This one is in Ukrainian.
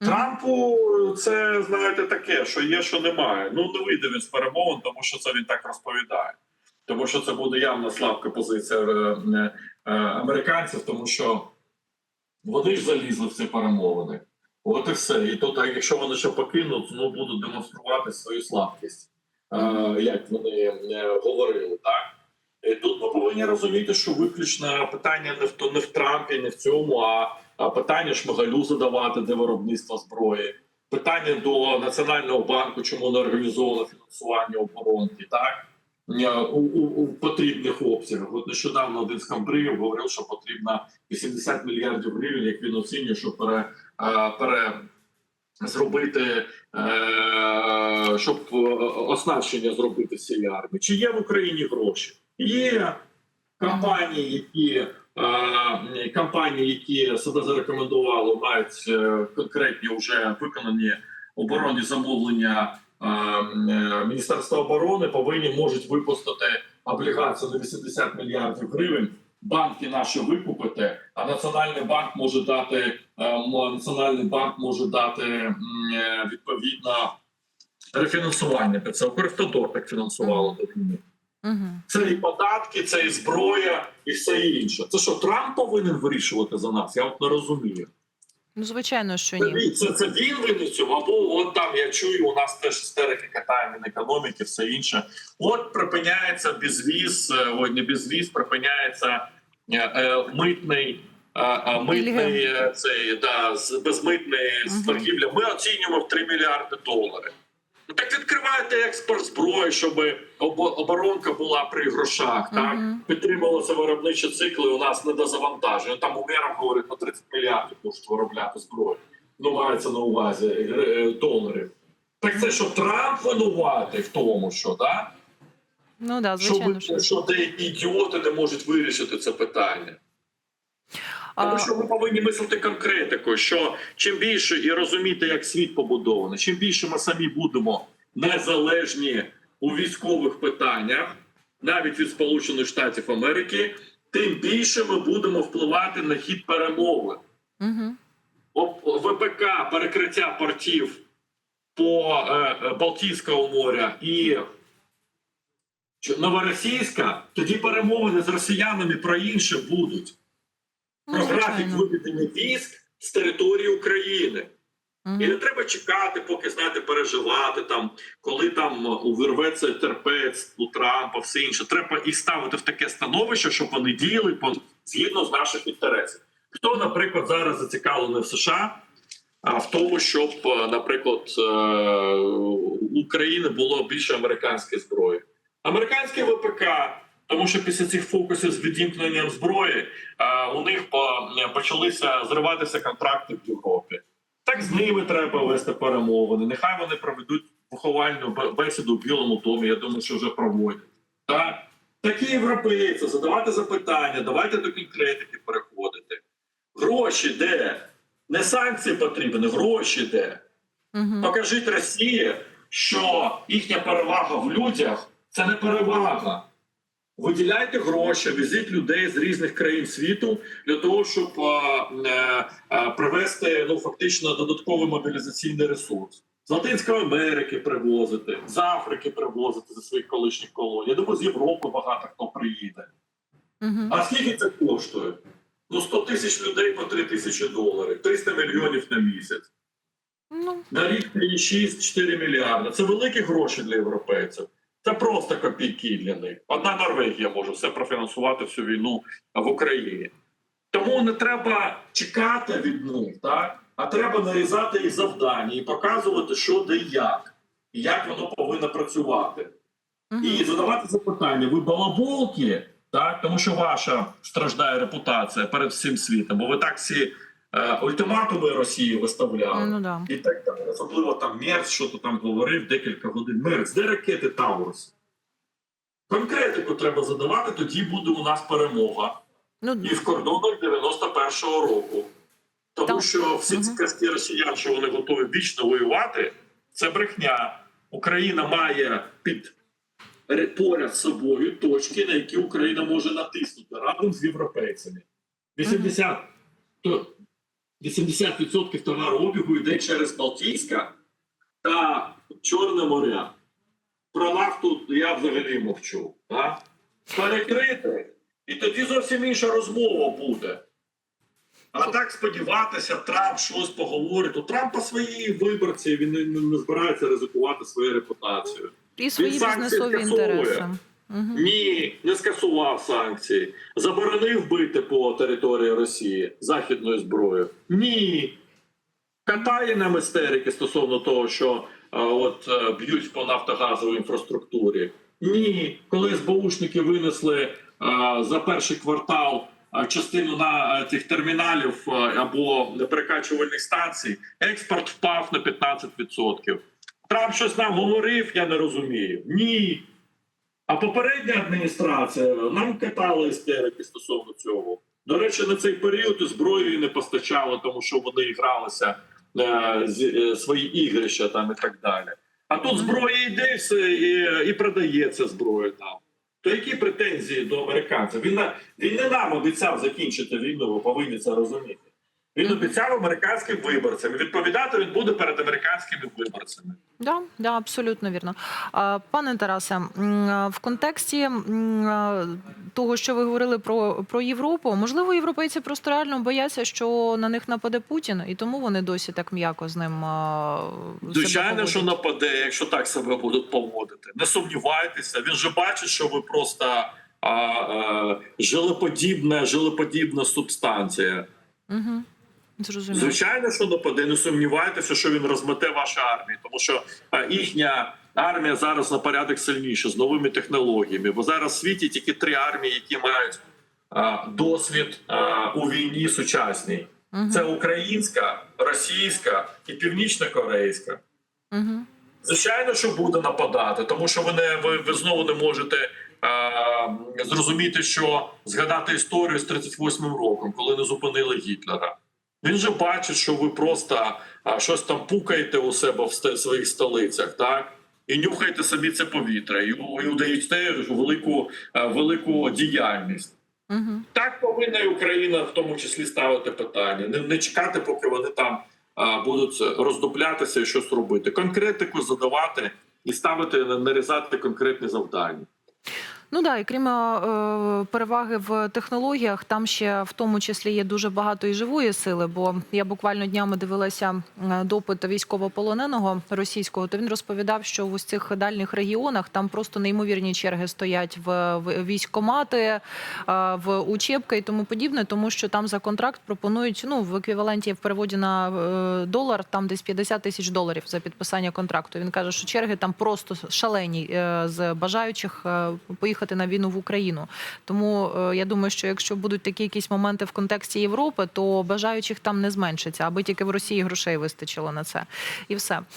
Трампу це знаєте таке, що є, що немає. Ну не вийде він з перемовин, тому що це він так розповідає. Тому що це буде явно слабка позиція е, е, е, американців, тому що вони ж залізли в ці перемовини. От і все. І то так, якщо вони ще покинуть, ну будуть демонструвати свою слабкість, як вони говорили, так. І тут ми повинні розуміти, що виключно питання не в не в Трампі, не в цьому, а питання Шмигалю задавати, де виробництво зброї, питання до Національного банку, чому не організовано фінансування оборонки, так Е, у, у, у потрібних обсягах. От нещодавно один з камбриїв говорив, що потрібно 80 мільярдів гривень, як він оцінює, щоб пере, е, пере зробити, е, щоб оснащення зробити армії. Чи є в Україні гроші? Є компанії, які е, компанії, які себе зарекомендували, мають е, конкретні вже виконані оборонні замовлення. е, Міністерства оборони повинні можуть випустити облігацію на 80 мільярдів гривень. Банки наші викупити, а Національний банк може дати Національний банк може дати відповідно рефінансування це. Укрфтодор так фінансувало до війни. Угу. Це і податки, це і зброя, і все інше. Це що Трамп повинен вирішувати за нас? Я от не розумію. Ну, звичайно, що ні. це, це він винен або от там я чую, у нас теж істерики катає Мінекономіки, все інше. От припиняється безвіз, е, ой, не безвіз, припиняється е, е, митний. е, е, Митний цей да з безмитний з торгівля. Ми оцінюємо в 3 мільярди доларів. Ну так відкривайте експорт зброї, щоб оборонка була при грошах. Так Мгм. підтримувалися виробничі цикли. У нас недозавантаження. Там умерам говорять на 30 мільярдів можуть виробляти зброю. Ну мається на увазі е, доларів. Так це що Трамп винуватий в тому, що да? Ну да, звичайно, що. що деякі ідіоти не можуть вирішити це питання. Тому що ми повинні мислити конкретикою, що чим більше і розуміти, як світ побудований, чим більше ми самі будемо незалежні у військових питаннях, навіть від Сполучених Штатів Америки, тим більше ми будемо впливати на хід перемови. угу. ВПК, перекриття портів по е, е, Балтійського моря і Новоросійська, тоді перемовини з росіянами про інше будуть про графік виведення військ з території України. І не треба чекати, поки знаєте, переживати там, коли там увірветься терпець у Трампа, все інше. Треба їх ставити в таке становище, щоб вони діяли по згідно з наших інтересів. Хто, наприклад, зараз зацікавлений в США, а в тому, щоб, е, наприклад, е, у України було більше американської зброї, американське ВПК. Тому що після цих фокусів з відімкненням зброї е, у них почалися зриватися контракти в Європі. Так з ними треба вести перемовини. Нехай вони проведуть виховальну бесіду в Білому домі. Я думаю, що вже проводять. Так? Такі європейці, задавати запитання, давайте до конкретики переходити. Гроші де? Не санкції потрібні, гроші де. Мгм. Покажіть Росії, що їхня перевага в людях це не перевага. Виділяйте гроші, візіть людей з різних країн світу для того, щоб е, е, привести ну фактично додатковий мобілізаційний ресурс. З Латинської Америки привозити, з Африки привозити зі своїх колишніх колоній. Я думаю, з Європи багато хто приїде. Мгм. А скільки це коштує? Ну 100 тисяч людей по 3 тисячі доларів, 300 мільйонів на місяць. Ну, На рік 6-4 мільярди. Це великі гроші для європейців. Це просто копійки для них. Одна Норвегія може все профінансувати всю війну в Україні. Тому не треба чекати від них, так? а треба нарізати їх завдання і показувати, що де як, і як воно повинно працювати. мгм. І задавати запитання: ви балаболки, так? тому що ваша страждає репутація перед всім світом, бо ви так всі ультиматуми Росії виставляли. ну да. І так далі. Особливо там Мерц, що то там говорив декілька годин. Мерц, де ракети Таурус? Конкретику треба задавати, тоді буде у нас перемога. Ну, І в кордонах 91-го року. Тому Так. що всі ці казки росіян, що вони готові вічно воювати, це брехня. Україна має під поряд з собою точки, на які Україна може натиснути разом з європейцями. 80 то 80% товарообігу йде через Балтійська та Чорне моря. Про нафту я взагалі мовчу. А? Перекрити. І тоді зовсім інша розмова буде. А так сподіватися, Трамп щось поговорить. У Трампа свої виборці, він не збирається ризикувати своєю репутацією. І свої бізнесові інтереси. Ні, не скасував санкції. Заборонив бити по території Росії західною зброєю. Ні. Катає нам істерики стосовно того, що а, от е, б'ють по нафтогазовій інфраструктурі. Ні, коли СБУшники винесли а, за перший квартал а, частину на е, тих терміналів а, або перекачувальних станцій, експорт впав на 15%. Трамп щось нам говорив, я не розумію. Ні. А попередня адміністрація нам катала істерики стосовно цього. До речі, на цей період і зброю не постачали, тому що вони гралися е, з е, свої ігрища там і так далі. А тут зброя йде і все, і, і продається зброя там. То які претензії до американців? Він, він не нам обіцяв закінчити війну, ви повинні це розуміти. Він обіцяв американським виборцям. Відповідати він буде перед американськими виборцями. Да, да, абсолютно вірно. Пане Тарасе, в контексті того, що ви говорили про, про Європу, можливо, європейці просто реально бояться, що на них нападе Путін, і тому вони досі так м'яко з ним Звичайно, що нападе, якщо так себе будуть поводити. Не сумнівайтеся. Він же бачить, що ви просто а, а, жилеподібна, жилеподібна субстанція. Угу. Зрозуміло. Звичайно, що нападе. Не сумнівайтеся, що він розмете вашу армію, тому що їхня армія зараз на порядок сильніша з новими технологіями. Бо зараз в світі тільки три армії, які мають а, досвід а, у війні сучасній. Угу. Це українська, російська і північно-корейська. Угу. Звичайно, що буде нападати, тому що ви не ви, ви знову не можете зрозуміти, що згадати історію з 38-м роком, коли не зупинили Гітлера. Він же бачить, що ви просто а, щось там пукаєте у себе в своїх столицях, так? І нюхаєте собі це повітря, і, і удаєте велику, е, велику діяльність. Угу. Так повинна і Україна в тому числі ставити питання. Не, не чекати, поки вони там а, будуть роздуплятися і щось робити. Конкретику задавати і ставити нарізати конкретні завдання. Ну да, і крім е, переваги в технологіях, там ще в тому числі є дуже багато і живої сили. Бо я буквально днями дивилася е, допит військовополоненого російського. То він розповідав, що в ось цих дальніх регіонах там просто неймовірні черги стоять в, в військкомати, е, в учебки і тому подібне, тому що там за контракт пропонують ну в еквіваленті в переводі на е, долар там десь 50 тисяч доларів за підписання контракту. Він каже, що черги там просто шалені з бажаючих е, поїхати на війну в Україну. Тому е, я думаю, що якщо будуть такі якісь моменти в контексті Європи, то бажаючих там не зменшиться, аби тільки в Росії грошей вистачило на це, і все.